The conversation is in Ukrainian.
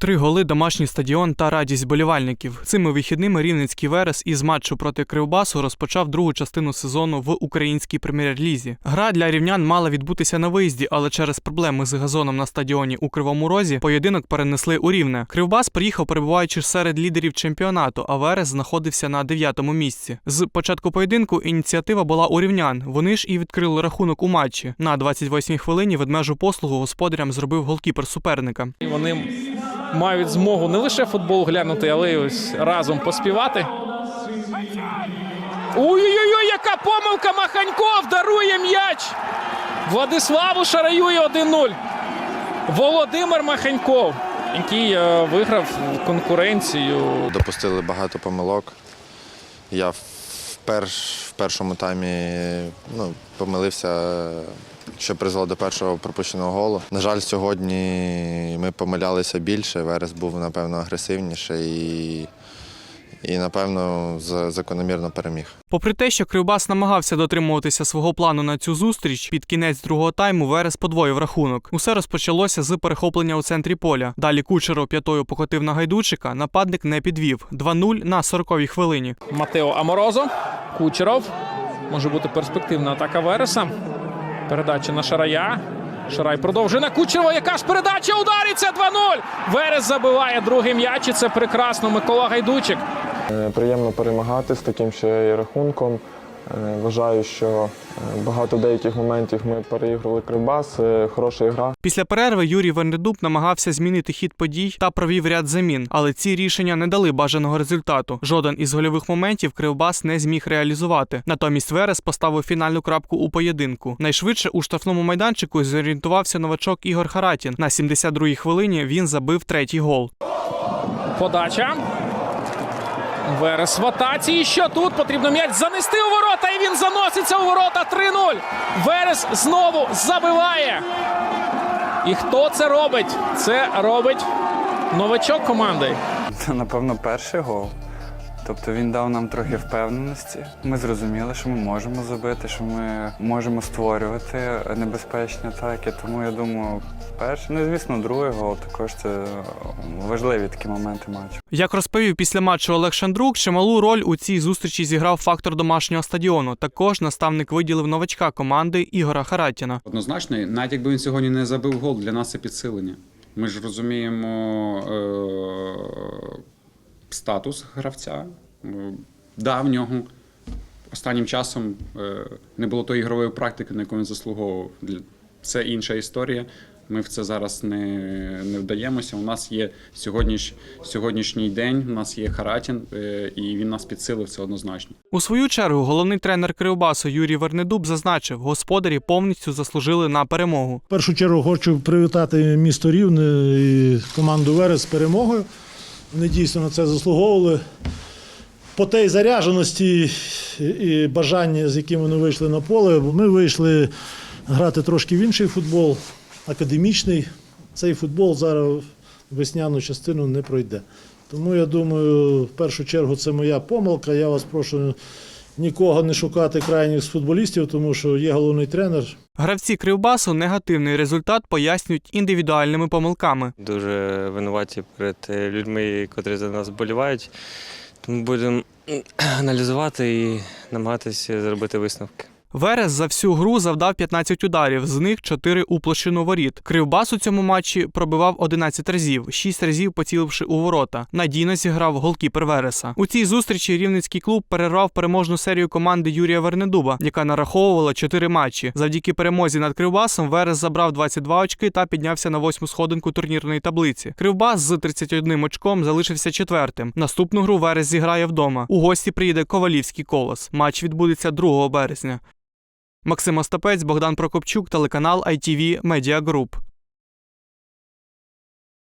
Три голи, домашній стадіон та радість болівальників. Цими вихідними Рівненський Верес із матчу проти Кривбасу розпочав другу частину сезону в українській прем'єр-лізі. Гра для рівнян мала відбутися на виїзді, але через проблеми з газоном на стадіоні у Кривому Розі поєдинок перенесли у Рівне. Кривбас приїхав, перебуваючи серед лідерів чемпіонату, а Верес знаходився на дев'ятому місці. З початку поєдинку ініціатива була у рівнян. Вони ж і відкрили рахунок у матчі. На 28-й хвилині ведмежу послугу господарям зробив голкіпер суперника. Вони мають змогу не лише футбол глянути, але й ось разом поспівати. Ой-ой-ой, яка помилка! Маханьков дарує м'яч! Владиславу шараює 1-0. Володимир Маханьков, який е, виграв конкуренцію. Допустили багато помилок. Я в, перш, в першому таймі ну, помилився, що призвело до першого пропущеного голу. На жаль, сьогодні ми помилялися більше. Верес був, напевно, агресивніший і, і напевно, закономірно переміг. Попри те, що Кривбас намагався дотримуватися свого плану на цю зустріч, під кінець другого тайму Верес подвоїв рахунок. Усе розпочалося з перехоплення у центрі поля. Далі Кучеров п'ятою покотив на гайдучика, нападник не підвів. 2-0 на 40-й хвилині. Матео Аморозо, Кучеров. Може бути перспективна атака Вереса. Передача на Шарая. Шарай продовжує на Кучерова. Яка ж передача удариться 2-0. Верес забиває другий м'яч. І це прекрасно. Микола Гайдучик. Е, Приємно перемагати з таким ще і рахунком. Е, Вважаю, що е, багато деяких моментів ми переіграли Кривбас. Е, Хороша гра. Після перерви Юрій Вернедуб намагався змінити хід подій та провів ряд замін, але ці рішення не дали бажаного результату. Жоден із гольових моментів Кривбас не зміг реалізувати. Натомість Верес поставив фінальну крапку у поєдинку. Найшвидше у штрафному майданчику зорієнтувався новачок Ігор Харатін. На 72-й хвилині він забив третій гол. Подача. Верес в атаці. І що тут? Потрібно м'яч занести у ворота. І він заноситься у ворота 3-0. Верес знову забиває. І хто це робить? Це робить новачок команди. Це, напевно, перший гол. Тобто він дав нам трохи впевненості. Ми зрозуміли, що ми можемо забити, що ми можемо створювати небезпечні атаки. Тому я думаю, перший, ну і, звісно, другий гол також це важливі такі моменти матчу. Як розповів після матчу Олег Шандрук, чималу роль у цій зустрічі зіграв фактор домашнього стадіону. Також наставник виділив новачка команди Ігора Харатіна. Однозначно, навіть якби він сьогодні не забив гол, для нас це підсилення. Ми ж розуміємо е- статус гравця. Е, Да, в нього останнім часом е- не було тої ігрової практики, на яку він заслуговував. Для- Це інша історія. Ми в це зараз не, не вдаємося. У нас є сьогодніш, сьогоднішній день, у нас є Харатін, е- і він нас підсилив це однозначно. У свою чергу головний тренер Кривбасу Юрій Вернедуб зазначив, господарі повністю заслужили на перемогу. В першу чергу хочу привітати місто Рівне і команду Верес з перемогою. Вони дійсно на це заслуговували. По тій зарядженості і бажанні, з яким вони вийшли на поле, бо ми вийшли грати трошки в інший футбол, академічний. Цей футбол зараз весняну частину не пройде. Тому я думаю, в першу чергу це моя помилка. Я вас прошу нікого не шукати крайніх з футболістів, тому що є головний тренер. Гравці Кривбасу негативний результат пояснюють індивідуальними помилками. дуже винуваті перед людьми, котрі за нас вболівають. Тому будемо аналізувати і намагатися зробити висновки. Верес за всю гру завдав 15 ударів, з них 4 у площину воріт. Кривбас у цьому матчі пробивав 11 разів, 6 разів поціливши у ворота. Надійно зіграв голкіпер Вереса. У цій зустрічі рівненський клуб перервав переможну серію команди Юрія Вернедуба, яка нараховувала 4 матчі. Завдяки перемозі над Кривбасом Верес забрав 22 очки та піднявся на восьму сходинку турнірної таблиці. Кривбас з 31 очком залишився четвертим. Наступну гру Верес зіграє вдома. У гості приїде Ковалівський колос. Матч відбудеться 2 березня. Максим Остапець, Богдан Прокопчук, телеканал ITV Media Group.